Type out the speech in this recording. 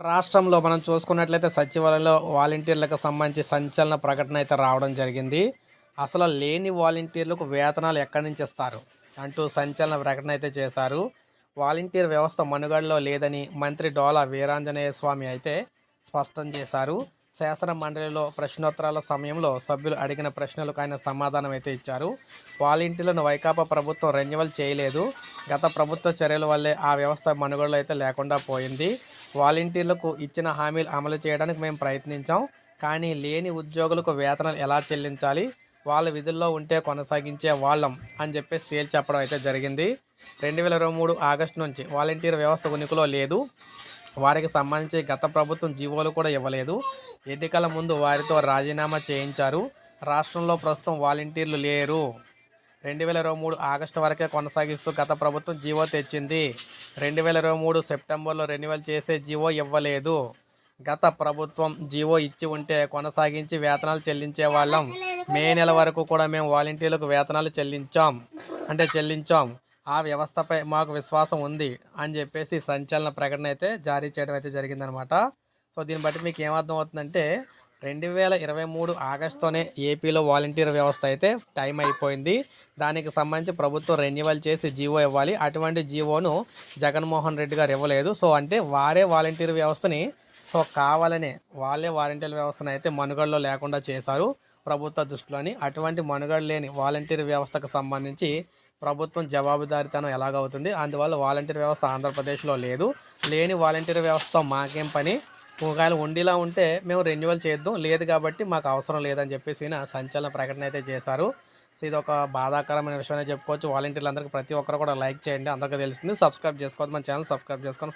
రాష్ట్రంలో మనం చూసుకున్నట్లయితే సచివాలయంలో వాలంటీర్లకు సంబంధించి సంచలన ప్రకటన అయితే రావడం జరిగింది. అసలు లేని వాలంటీర్లకు వేతనాలు ఎక్కడి నుంచి ఇస్తారు? అంటూ సంచలన ప్రకటన అయితే చేశారు. వాలంటీర్ వ్యవస్థ మనుగడలో లేదని మంత్రి డోలా వీరాంజనేయ స్వామి అయితే స్పష్టం చేశారు. శాసన మండలిలో ప్రశ్నోత్తరాల సమయంలో సభ్యులు అడిగిన ప్రశ్నలకు ఆయన సమాధానం అయితే ఇచ్చారు. వాలంటీర్లను వైకాపా ప్రభుత్వం రెన్యువల్ చేయలేదు. గత ప్రభుత్వ చర్యల వల్లే ఆ వ్యవస్థ మనుగడలో అయితే లేకుండా పోయింది. వాలంటీర్లకు ఇచ్చిన హామీలు అమలు చేయడానికి మేము ప్రయత్నించాం. కానీ లేని ఉద్యోగులకు వేతనాలు ఎలా చెల్లించాలి? వాళ్ళ విధుల్లో ఉంటే కొనసాగించే వాళ్ళం అని చెప్పేసి తేల్చి చెప్పడం అయితే జరిగింది. రెండు వేల ఇరవై మూడు ఆగస్టు నుంచి వాలంటీర్ వ్యవస్థ ఉనికిలో లేదు. వారికి సంబంధించి గత ప్రభుత్వం జీవోలు కూడా ఇవ్వలేదు. ఎన్నికల ముందు వారితో రాజీనామా చేయించారు. రాష్ట్రంలో ప్రస్తుతం వాలంటీర్లు లేరు. రెండు వేల ఇరవై మూడు ఆగస్టు వరకే కొనసాగిస్తూ గత ప్రభుత్వం జీవో తెచ్చింది. రెండు వేల ఇరవై మూడు సెప్టెంబర్లో రెన్యువల్ చేసే జీవో ఇవ్వలేదు. గత ప్రభుత్వం జీవో ఇచ్చి ఉంటే కొనసాగించి వేతనాలు చెల్లించే వాళ్ళం. మే నెల వరకు కూడా మేము వాలంటీర్లకు వేతనాలు చెల్లించాం. అంటే చెల్లించాం. ఆ వ్యవస్థపై మాకు విశ్వాసం ఉంది అని చెప్పేసి సంచలన ప్రకటన అయితే జారీ చేయడం అయితే జరిగిందనమాట. సో దీన్ని బట్టి మీకు ఏమర్థం అవుతుందంటే రెండు వేల ఇరవై మూడు ఆగస్టుతోనే ఏపీలో వాలంటీర్ వ్యవస్థ అయితే టైం అయిపోయింది. దానికి సంబంధించి ప్రభుత్వం రెన్యువల్ చేసి జీవో ఇవ్వాలి. అటువంటి జీవోను జగన్మోహన్ రెడ్డి గారు ఇవ్వలేదు. సో అంటే వారే వాలంటీర్ వ్యవస్థని సో కావాలనే వాళ్ళే వాలంటీర్ వ్యవస్థను అయితే మనుగడలో లేకుండా చేశారు ప్రభుత్వ దృష్టిలోని. అటువంటి మనుగడ లేని వాలంటీర్ వ్యవస్థకు సంబంధించి ప్రభుత్వం జవాబుదారీతనం ఎలాగవుతుంది? అందువల్ల వాలంటీర్ వ్యవస్థ ఆంధ్రప్రదేశ్లో లేదు. లేని వాలంటీర్ వ్యవస్థ మాకేం పని? ఒకవేళ ఉండేలా ఉంటే మేము రెన్యువల్ చేద్దాం. లేదు కాబట్టి మాకు అవసరం లేదని చెప్పేసి ఈయన సంచలన ప్రకటన అయితే చేశారు. సో ఇది ఒక బాధాకరమైన విషయమే చెప్పుకోవచ్చు. వాలంటీర్లు అందరికీ ప్రతి ఒక్కరు కూడా లైక్ చేయండి. అందరికీ తెలిసింది సబ్స్క్రైబ్ చేసుకోవద్దు. మన ఛానల్ సబ్స్క్రైబ్ చేసుకొని